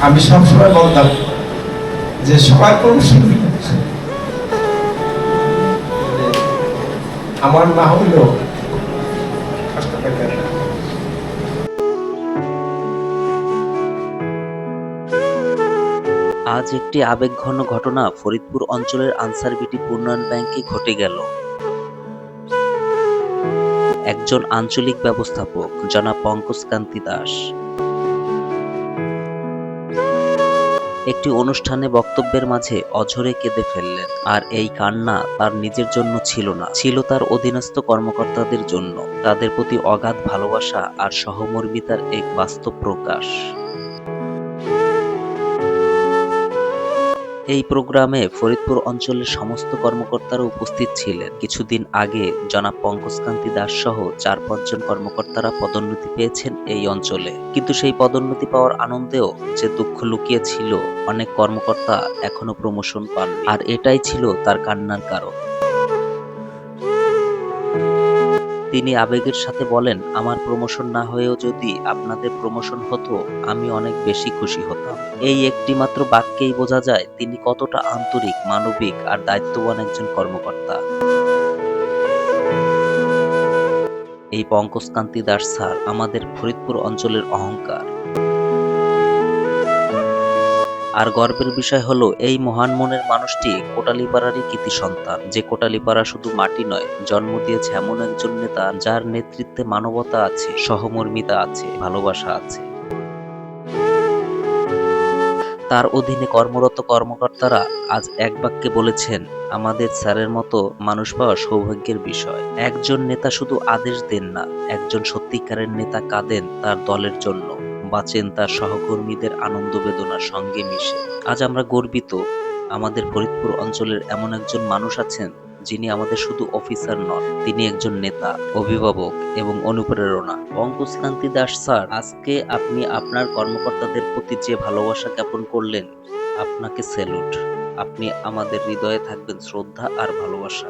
আমি সবসময় বলতাম যে সবাই প্রমোশন আমার না পেতেন আজ একটি আবেগঘন ঘটনা ফরিদপুর অঞ্চলের আনসার বিটি উন্নয়ন ব্যাংকে ঘটে গেল। একজন আঞ্চলিক ব্যবস্থাপক, জনাব পঙ্কজ কান্তি দাস। একটি অনুষ্ঠানে বক্তব্যের মাঝে অঝরে কেঁদে ফেললেন। আর এই কান্না তার নিজের জন্য ছিল না, ছিল তার অধীনস্থ কর্মকর্তাদের জন্য। তাদের প্রতি অগাধ ভালোবাসা আর সহমর্মিতার এক বাস্তব প্রকাশ। এই প্রোগ্রামে ফরিদপুর অঞ্চলের সমস্ত কর্মকর্তারা উপস্থিত ছিলেন। কিছুদিন আগে জনাব পঙ্কজকান্তি দাস সহ চার পাঁচজন কর্মকর্তারা পদোন্নতি পেয়েছেন এই অঞ্চলে। কিন্তু সেই পদোন্নতি পাওয়ার আনন্দেও যে দুঃখ লুকিয়ে ছিল অনেক কর্মকর্তা এখনও প্রমোশন পান আর এটাই ছিল তার কান্নার কারণ। তিনি আবেগের সাথে বলেন, আমার প্রমোশন না হয়েও যদি আপনাদের প্রমোশন হতো, আমি অনেক বেশি খুশি হতাম। এই একটি মাত্র বাক্যেই বোঝা যায় তিনি কতটা আন্তরিক, মানবিক আর দায়িত্ববান একজন কর্মকর্তা। এই পঙ্কজকান্তি দাস স্যার আমাদের ফরিদপুর অঞ্চলের অহংকার। আর গর্বের বিষয় হলো, এই মহান মনের মানুষটি কোটালিপাড়ারই কৃতি সন্তান যে কোটালিপাড়া শুধু মাটি নয়, জন্ম দিয়েছে এমন একজন নেতা যার নেতৃত্বে মানবতা আছে, সহমর্মিতা আছে, ভালোবাসা আছে। তার অধীনে কর্মরত কর্মকর্তারা আজ এক বাক্যে বলেছেন, আমাদের স্যারের মতো মানুষ পাওয়া সৌভাগ্যের বিষয়। একজন নেতা শুধু আদেশ দেন না, একজন সত্যিকারের নেতা কাঁদেন তার দলের জন্য। বাঁচেন তার সহকর্মীদের আনন্দ বেদনার সঙ্গে মিশে। আজ আমরা গর্বিত আমাদের ফরিদপুর অঞ্চলের এমন একজন মানুষ আছেন যিনি আমাদের শুধু অফিসার নন, তিনি একজন নেতা, অভিভাবক এবং অনুপ্রেরণা। পঙ্কজ কান্তি দাস স্যার, আজকে আপনি আপনার কর্মকর্তাদের প্রতি যে ভালোবাসা জ্ঞাপন করলেন, আপনাকে স্যালুট। আপনি আমাদের হৃদয়ে থাকবেন শ্রদ্ধা আর ভালোবাসা।